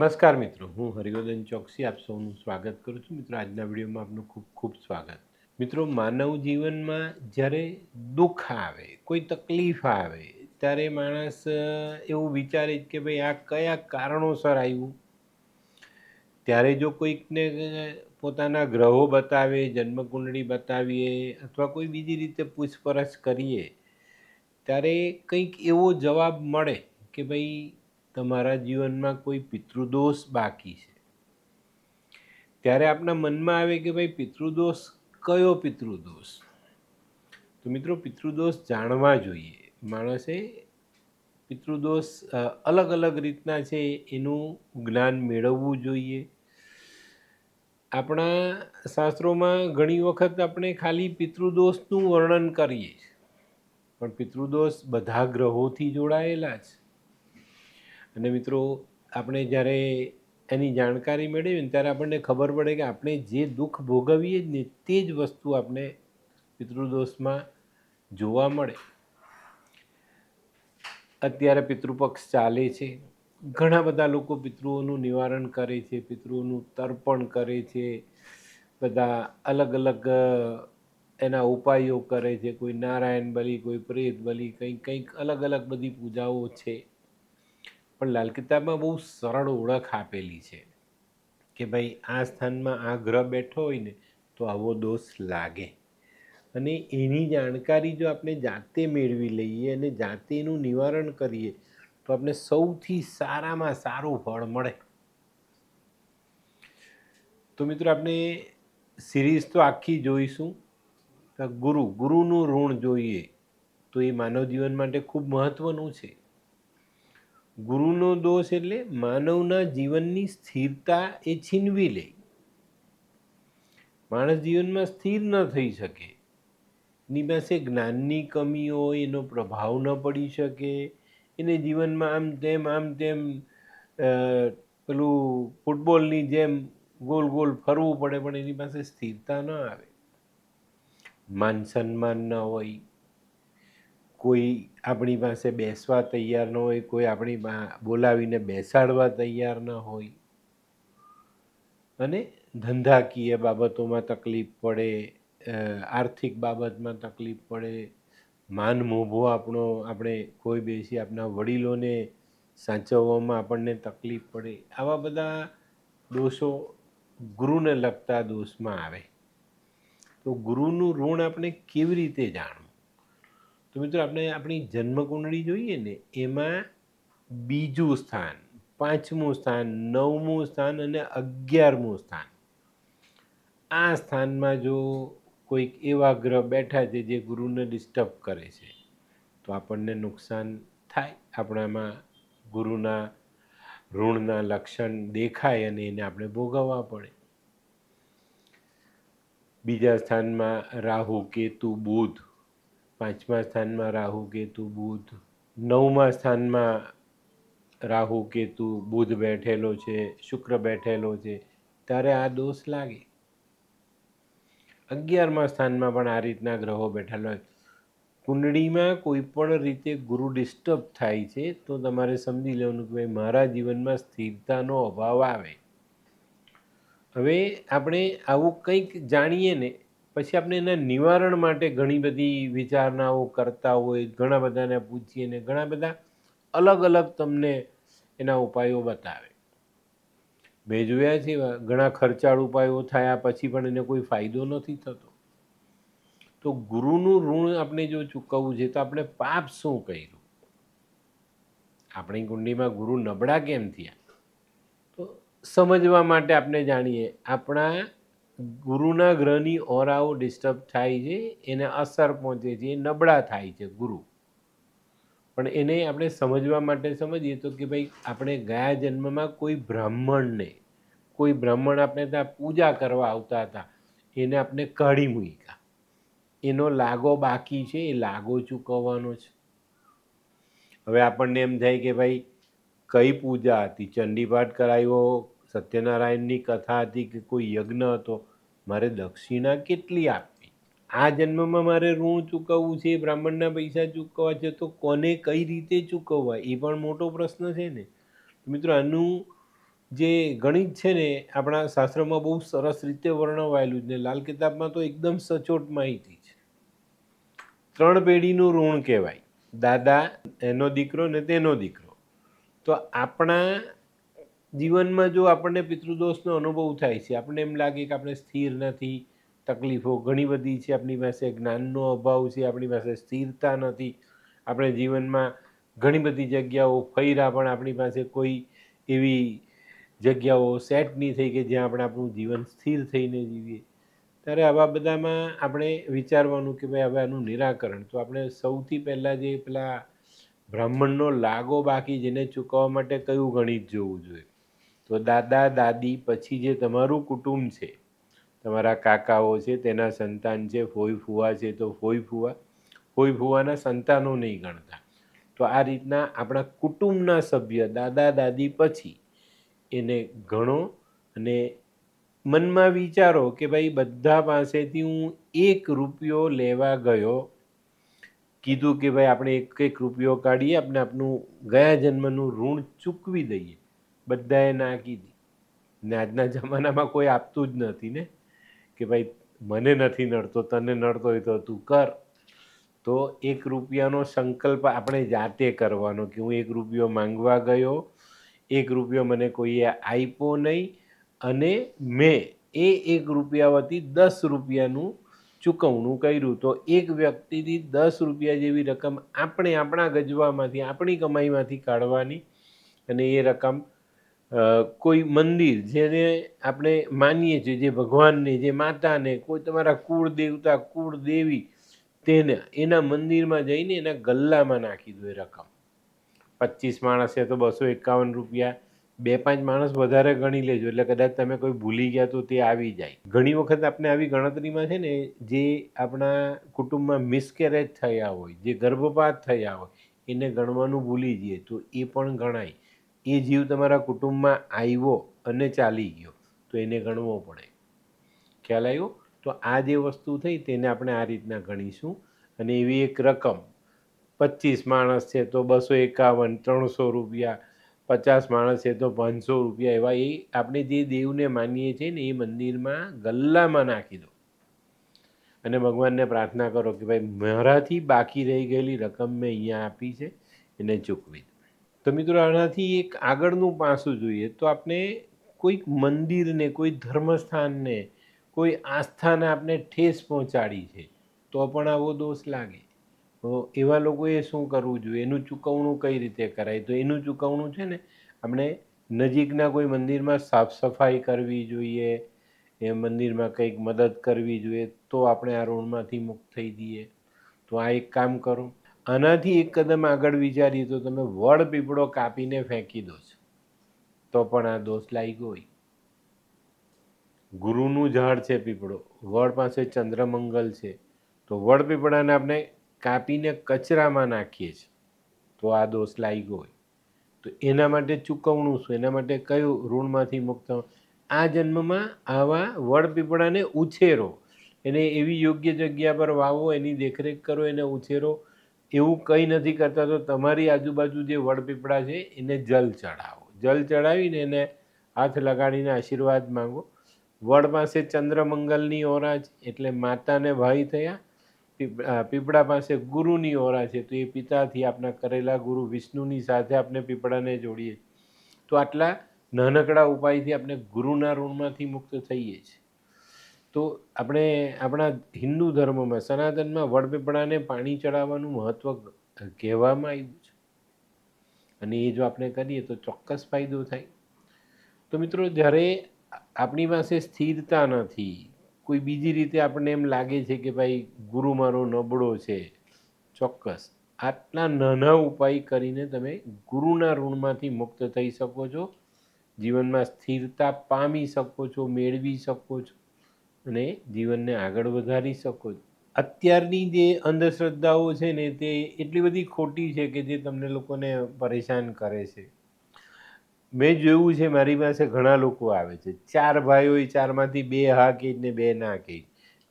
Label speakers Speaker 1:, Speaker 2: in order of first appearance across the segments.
Speaker 1: નમસ્કાર મિત્રો, હું હરિવર્ધન ચોકસી, આપ સૌનું સ્વાગત કરું છું. મિત્રો, આજના વિડીયોમાં આપનું ખૂબ ખૂબ સ્વાગત. મિત્રો, માનવ જીવનમાં જ્યારે દુઃખ આવે, કોઈ તકલીફ આવે, ત્યારે માણસ એવું વિચારે કે ભાઈ આ કયા કારણોસર આવ્યું ત્યારે જો કોઈકને પોતાના ગ્રહો બતાવે જન્મકુંડળી બતાવીએ અથવા કોઈ બીજી રીતે પૂછપરછ કરીએ, ત્યારે કંઈક એવો જવાબ મળે કે ભાઈ તમારા જીવનમાં કોઈ પિતૃદોષ બાકી છે? ત્યારે આપણા મનમાં આવે કે ભાઈ પિતૃદોષ કયો પિતૃદોષ? તો મિત્રો પિતૃદોષ જાણવા જોઈએ. માણસે પિતૃદોષ અલગ અલગ રીતના છે એનું જ્ઞાન મેળવવું જોઈએ. આપણા શાસ્ત્રોમાં ઘણી વખત આપણે ખાલી પિતૃદોષનું વર્ણન કરીએ પણ પિતૃદોષ બધા ગ્રહોથી જોડાયેલા છે. અને મિત્રો, આપણે જ્યારે એની જાણકારી મેળવીએ ત્યારે આપણને ખબર પડે કે આપણે જે દુઃખ ભોગવીએ જ ને તે જ વસ્તુ આપણે પિતૃદોષમાં જોવા મળે. અત્યારે પિતૃપક્ષ ચાલે છે. ઘણા બધા લોકો પિતૃઓનું નિવારણ કરે છે, પિતૃઓનું તર્પણ કરે છે, બધા અલગ અલગ એના ઉપાયો કરે છે. કોઈ નારાયણ બલી, કોઈ પ્રેત બલી કંઈક કંઈક અલગ અલગ બધી પૂજાઓ છે. પણ લાલ કિતાબમાં બહુ સરળ ઓળખ આપેલી છે કે ભાઈ આ સ્થાનમાં આ ગ્રહ બેઠો હોય ને તો આવો દોષ લાગે. અને એની જાણકારી જો આપણે જાતે મેળવી લઈએ અને જાતે એનું નિવારણ કરીએ, તો આપણે સૌથી સારામાં સારું ફળ મળે. તો મિત્રો આપણે સિરીઝ તો આખી જોઈશું. ગુરુ, ગુરુનું ઋણ જોઈએ તો એ માનવ જીવન માટે ખૂબ મહત્વનું છે. ગુરુનો દોષ એટલે માનવના જીવનની સ્થિરતા એ છીનવી લે. માણસ જીવનમાં સ્થિર ન થઈ શકે. એની પાસે જ્ઞાનની કમી હોય, એનો પ્રભાવ ન પડી શકે, એને જીવનમાં આમ તેમ આમ તેમ પેલું ફૂટબોલની જેમ ગોલ ગોલ ફરવું પડે, પણ એની પાસે સ્થિરતા ન આવે. માન સન્માન ન હોય કોઈ આપણી પાસે બેસવા તૈયાર ન હોય, કોઈ આપણી બોલાવીને બેસાડવા તૈયાર ન હોય. અને ધંધાકીય બાબતોમાં તકલીફ પડે આર્થિક બાબતમાં તકલીફ પડે, માન મોભો આપણો, આપણે કોઈ બેસી આપણા વડીલોને સાચવવામાં આપણને તકલીફ પડે, આવા બધા દોષો ગુરુને લગતા દોષમાં આવે. તો ગુરુનું ઋણ આપણે કેવી રીતે જાણવું? તો મિત્રો, આપણે આપણી જન્મકુંડળી જોઈએ ને, એમાં બીજું સ્થાન, પાંચમું સ્થાન, નવમું સ્થાન અને અગિયારમું સ્થાન. આ સ્થાનમાં જો કોઈક એવા ગ્રહ બેઠા છે જે ગુરુને ડિસ્ટર્બ કરે છે, તો આપણને નુકસાન થાય. આપણામાં ગુરુના ઋણના લક્ષણ દેખાય અને એને આપણે ભોગવવા પડે. બીજા સ્થાનમાં રાહુ, કેતુ, બુધ પાંચમા સ્થાનમાં રાહુ, કેતુ, બુધ. નવમા સ્થાનમાં રાહુ, કેતુ, બુધ બેઠેલો છે, શુક્ર બેઠેલો છે. ત્યારે આ દોષ લાગે. અગિયારમા સ્થાનમાં પણ આ રીતના ગ્રહો બેઠેલા હોય. કુંડળીમાં કોઈ પણ રીતે ગુરુ ડિસ્ટર્બ થાય છે, તો તમારે સમજી લેવાનું કે ભાઈ મારા જીવનમાં સ્થિરતાનો અભાવ આવે. હવે આપણે આવું કંઈક જાણીએ ને પછી આપણે એના નિવારણ માટે ઘણી બધી વિચારણાઓ કરતા હોય, ઘણા બધાને પૂછીએ ને ઘણા બધા અલગ અલગ તમને એના ઉપાયો બતાવે. મેં જોયા છે, ઘણા ખર્ચાળ ઉપાયો થયા પછી પણ એને કોઈ ફાયદો નથી થતો. તો ગુરુનું ઋણ આપણે જો ચૂકવવું છે તો આપણે પાપ શું કર્યું? આપણી કુંડીમાં ગુરુ નબળા કેમ થયા? તો સમજવા માટે આપણે જાણીએ, આપણા ગુરુના ગ્રહની ઓરાઓ ડિસ્ટર્બ થાય છે, એને અસર પહોંચે છે, એ નબળા થાય છે ગુરુ. પણ એને આપણે સમજવા માટે સમજીએ તો કે ભાઈ, આપણે ગયા જન્મમાં કોઈ બ્રાહ્મણને, કોઈ બ્રાહ્મણ આપણે ત્યાં પૂજા કરવા આવતા હતા, એને આપણે કાઢી મૂક્યા. એનો લાગો બાકી છે, એ લાગો ચૂકવવાનો છે. હવે આપણને એમ થાય કે ભાઈ, કઈ પૂજા હતી? ચંડીપાઠ કરાવ્યો સત્યનારાયણની કથા હતી કે કોઈ યજ્ઞ હતો? મારે દક્ષિણા કેટલી આપવી? આ જન્મમાં મારે ઋણ ચૂકવવું છે, બ્રાહ્મણના પૈસા ચૂકવવા છે, તો કોને કઈ રીતે ચૂકવવા? એ પણ મોટો પ્રશ્ન છે ને. મિત્રો, આનું જે ગણિત છે ને, આપણા શાસ્ત્રમાં બહુ સરસ રીતે વર્ણવાયેલું છે ને, લાલ કિતાબમાં તો એકદમ સચોટ માહિતી છે. ત્રણ પેઢીનું ઋણ કહેવાય. દાદા, એનો દીકરો ને તેનો દીકરો. તો આપણા જીવનમાં જો આપણને પિતૃદોષનો અનુભવ થાય છે, આપણને એમ લાગે કે આપણે સ્થિર નથી, તકલીફો ઘણી બધી છે આપણી પાસે, જ્ઞાનનો અભાવ છે આપણી પાસે, સ્થિરતા નથી. આપણે જીવનમાં ઘણી બધી જગ્યાઓ ફર્યા પણ આપણી પાસે કોઈ એવી જગ્યાઓ સેટ નહીં થઈ કે જ્યાં આપણે આપણું જીવન સ્થિર થઈને જીવીએ. ત્યારે આવા બધામાં આપણે વિચારવાનું કે ભાઈ હવે આનું નિરાકરણ. તો આપણે સૌથી પહેલાં જે પેલા બ્રાહ્મણનો લાગો બાકી જેને ચૂકવવા માટે કયું ગણિત જોવું જોઈએ? તો દાદા, દાદી પછી જે તમારું કુટુંબ છે, તમારા કાકાઓ છે, તેના સંતાન છે, ફોઈ ફુવા છે, તો ફોઈ ફુવા, ફોઈ ફુવાના સંતાનો નહીં ગણતા. તો આ રીતના આપણા કુટુંબના સભ્ય દાદા, દાદી પછી એને ગણો અને મનમાં વિચારો કે ભાઈ બધા પાસેથી હું એક રૂપિયો લેવા ગયો, કીધું કે ભાઈ આપણે એક એક રૂપિયો કાઢીએ, આપણે આપનું ગયા જન્મનું ઋણ ચૂકવી દઈએ. બધાએ ના કીધી. ને આજના જમાનામાં કોઈ આપતું જ નથી ને, કે ભાઈ, મને નથી નડતો, તને નડતો હોય તો તું કર. તો એક રૂપિયાનો સંકલ્પ આપણે જાતે કરવાનો કે હું એક રૂપિયો માંગવા ગયો, એક રૂપિયો મને કોઈએ આપ્યો નહીં, અને મેં એ એક રૂપિયા વતી દસ રૂપિયાનું ચૂકવણું કર્યું. તો એક વ્યક્તિથી દસ રૂપિયા જેવી રકમ આપણે આપણા ગજવામાંથી, આપણી કમાઈમાંથી કાઢવાની, અને એ રકમ કોઈ મંદિર જેને આપણે માનીએ છીએ, જે ભગવાનને, જે માતાને, કોઈ તમારા કુળ દેવતા કુળ દેવી તેને એના મંદિરમાં જઈને એના ગલ્લામાં નાખી દો એ રકમ. પચીસ માણસ છે તો બસો એકાવન રૂપિયા. બે પાંચ માણસ વધારે ગણી લેજો, એટલે કદાચ તમે કોઈ ભૂલી ગયા તો તે આવી જાય. ઘણી વખત આપણે આવી ગણતરીમાં છે ને, જે આપણા કુટુંબમાં મિસકેરેજ થયા હોય, જે ગર્ભપાત થયા હોય, એને ગણવાનું ભૂલી જઈએ તો એ પણ ગણાય. એ જીવ તમારા કુટુંબમાં આવ્યો અને ચાલી ગયો, તો એને ગણવો પડે. ખ્યાલ આવ્યો? તો આ જે વસ્તુ થઈ તેને આપણે આ રીતના ગણીશું. અને એવી એક રકમ, પચીસ માણસ છે તો બસો એકાવન, ત્રણસો રૂપિયા, પચાસ માણસ છે તો પાંચસો રૂપિયા એવા એ આપણે જે દેવને માનીએ છીએ ને એ મંદિરમાં ગલ્લામાં નાખી દો. અને ભગવાનને પ્રાર્થના કરો કે ભાઈ મારાથી બાકી રહી ગયેલી રકમ મેં અહીંયા આપી છે, એને ચૂકવી તો મિત્રો, આનાથી એક આગળનું પાસું જોઈએ તો આપણે કોઈક મંદિરને, કોઈ ધર્મસ્થાનને, કોઈ આસ્થાને આપણે ઠેસ પહોંચાડી છે, તો પણ આવો દોષ લાગે. તો એવા લોકોએ શું કરવું જોઈએ? એનું ચૂકવણું કઈ રીતે કરાય? તો એનું ચૂકવણું છે ને, આપણે નજીકના કોઈ મંદિરમાં સાફ સફાઈ કરવી જોઈએ, એ મંદિરમાં કંઈક મદદ કરવી જોઈએ, તો આપણે આ ઋણમાંથી મુક્ત થઈ જઈએ. તો આ એક કામ કરો. આનાથી એક કદમ આગળ વિચારીએ તો તમે વડ પીપળો કાપીને ફેંકી દો છો. તો પણ આ દોષ લાગ્યો હોય. ગુરુનું ઝાડ છે પીપળો. વડ પાસે ચંદ્રમંગલ છે. તો વડ પીપળાને આપણે કાપીને કચરામાં નાખીએ છીએ. તો આ દોષ લાગ્યો હોય. તો એના માટે ચૂકવણું શું? એના માટે કયું ઋણમાંથી મુક્ત? આ જન્મમાં આવા વડ પીપળાને ઉછેરો. એને એવી યોગ્ય જગ્યા પર વાવો, એની દેખરેખ કરો, એને ઉછેરો. એવું કંઈ નથી કરતા, તો તમારી આજુબાજુ જે વડપીપળા છે, એને જલ ચડાવો જલ ચડાવીને એને હાથ લગાડીને આશીર્વાદ માંગો. વડ પાસે ચંદ્રમંગલની ઓરા છે, એટલે માતાને ભાઈ થયા. પીપળા પાસે ગુરુની ઓરા છે, તો એ પિતાથી આપણા કરેલા ગુરુ વિષ્ણુની સાથે આપણે પીપળાને જોડીએ. તો આટલા નાનકડા ઉપાયથી આપણે ગુરુના ઋણમાંથી મુક્ત થઈએ છીએ. તો આપણે આપણા હિન્દુ ધર્મમાં, સનાતનમાં વડપીપળાને પાણી ચડાવવાનું મહત્ત્વ કહેવામાં આવ્યું છે. અને એ જો આપણે કરીએ તો ચોક્કસ ફાયદો થાય. તો મિત્રો, જ્યારે આપણી પાસે સ્થિરતા નથી, કોઈ બીજી રીતે આપણને એમ લાગે છે કે ભાઈ, ગુરુ મારો નબળો છે, ચોક્કસ. આટલા નાના ઉપાય કરીને તમે ગુરુના ઋણમાંથી મુક્ત થઈ શકો છો, જીવનમાં સ્થિરતા પામી શકો છો, મેળવી શકો છો. અને જીવનને આગળ વધારી શકો અત્યારની જે અંધશ્રદ્ધાઓ છે ને, તે એટલી બધી ખોટી છે કે જે તમને લોકોને પરેશાન કરે છે. મેં જોયું છે, મારી પાસે ઘણા લોકો આવે છે. ચાર ભાઈઓ ચારમાંથી બે હા કહી ને બે ના કહી.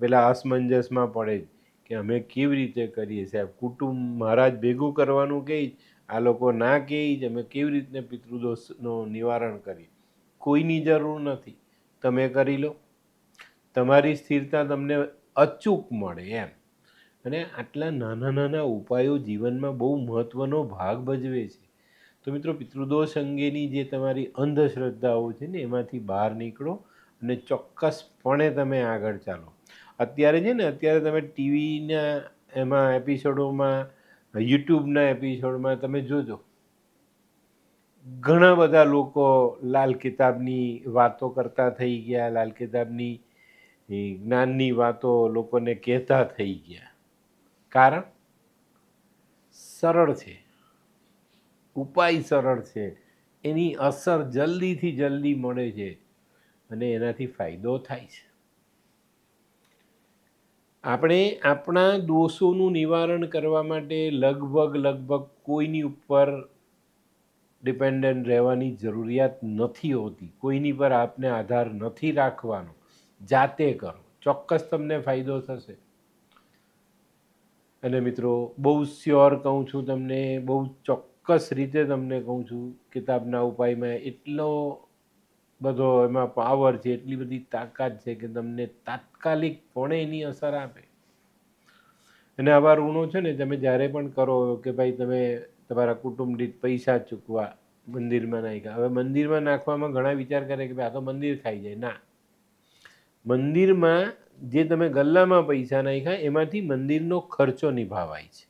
Speaker 1: પેલા અસમંજસમાં પડે કે અમે કેવી રીતે કરીએ સાહેબ કુટુંબ મહારાજ ભેગું કરવાનું કહે આ લોકો ના કહે જ, અમે કેવી રીતને પિતૃદોષનું નિવારણ કરીએ? કોઈની જરૂર નથી. તમે કરી લો. તમારી સ્થિરતા તમને અચૂક મળે એમ. અને આટલા નાના નાના ઉપાયો જીવનમાં બહુ મહત્ત્વનો ભાગ ભજવે છે. તો મિત્રો, પિતૃદોષ અંગેની જે તમારી અંધશ્રદ્ધાઓ છે ને, એમાંથી બહાર નીકળો અને ચોક્કસપણે તમે આગળ ચાલો. અત્યારે છે ને, અત્યારે તમે ટીવીના એમાં એપિસોડોમાં, યુટ્યુબના એપિસોડમાં તમે જોજો. ઘણા બધા લોકો લાલ કિતાબની વાતો કરતા થઈ ગયા, લાલ કિતાબની એ જ્ઞાનની વાતો લોકોને કહેતા થઈ ગયા. કારણ? સરળ છે. ઉપાય સરળ છે. એની અસર જલ્દીથી જલ્દી મળે છે અને એનાથી ફાયદો થાય છે. આપણે આપણા દોષોનું નિવારણ કરવા માટે લગભગ લગભગ કોઈની ઉપર ડિપેન્ડન્ટ રહેવાની જરૂરિયાત નથી હોતી. કોઈની પર આપને આધાર નથી રાખવાનો. જાતે કરો. ચોક્કસ તમને ફાયદો થશે. અને મિત્રો, બહુ શ્યોર કહું છું તમને, બહુ ચોક્કસ રીતે તમને કહું છું, કિતાબના ઉપાયમાં એટલો બધો એમાં પાવર છે, એટલી બધી તાકાત છે કે તમને તાત્કાલિક પણે એની અસર આપે. અને આવા ઋણો છે ને, તમે જ્યારે પણ કરો કે ભાઈ તમે તમારા કુટુંબ દીઠ પૈસા ચૂકવા મંદિરમાં નાખ્યા. હવે મંદિરમાં નાખવામાં ઘણા વિચાર કરે કે ભાઈ આ તો મંદિર ખાઈ જાય. ના. મંદિરમાં જે તમે ગલ્લામાં પૈસા નાખ્યા, એમાંથી મંદિરનો ખર્ચો નિભાવાય છે.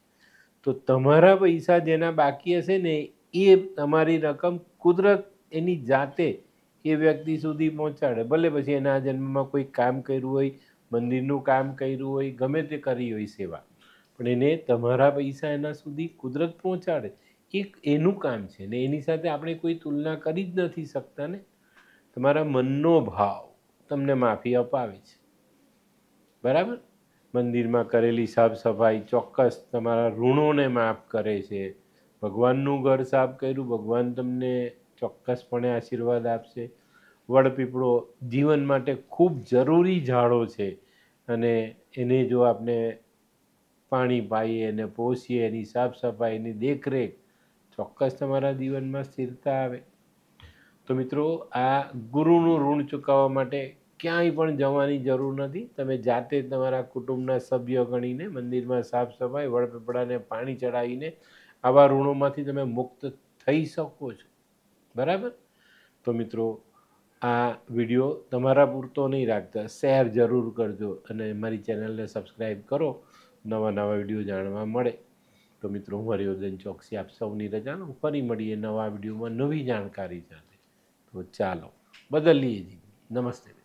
Speaker 1: તો તમારા પૈસા જેના બાકી હશે ને, એ તમારી રકમ કુદરત એની જાતે એ વ્યક્તિ સુધી પહોંચાડે. ભલે પછી એના જન્મમાં કોઈ કામ કર્યું હોય, મંદિરનું કામ કર્યું હોય, ગમે તે કરી હોય સેવા. પણ એને તમારા પૈસા એના સુધી કુદરત પહોંચાડે. એક એનું કામ છે ને, એની સાથે આપણે કોઈ તુલના કરી જ નથી શકતા ને. તમારા મનનો ભાવ તમને માફી અપાવે છે. બરાબર? મંદિરમાં કરેલી સાફ સફાઈ ચોક્કસ તમારા ઋણોને માફ કરે છે. ભગવાનનું ઘર સાફ કર્યું, ભગવાન તમને ચોક્કસપણે આશીર્વાદ આપશે. વડપીપળો જીવન માટે ખૂબ જરૂરી ઝાડો છે અને એને જો આપણે પાણી પાઈએ એને પોષીએ, એની સાફ સફાઈ એની દેખરેખ ચોક્કસ તમારા જીવનમાં સ્થિરતા આવે. તો મિત્રો, આ ગુરુનું ઋણ ચૂકવવા માટે ક્યાંય પણ જવાની જરૂર નથી. તમે જાતે તમારા કુટુંબના સભ્યો ગણીને મંદિરમાં સાફ સફાઈ વડપેપડાને પાણી ચડાવીને આવા ઋણોમાંથી તમે મુક્ત થઈ શકો છો. બરાબર? તો મિત્રો, આ વીડિયો તમારા પૂરતો નહીં રાખતા. શેર જરૂર કરજો અને મારી ચેનલને સબસ્ક્રાઈબ કરો. નવા નવા વીડિયો જાણવા મળે. તો મિત્રો, હું હરિયોદન ચોકસી આપ સૌની રજા ફરી મળીએ નવા વિડીયોમાં નવી જાણકારી સાથે. તો ચાલો બદલીએ નમસ્તે.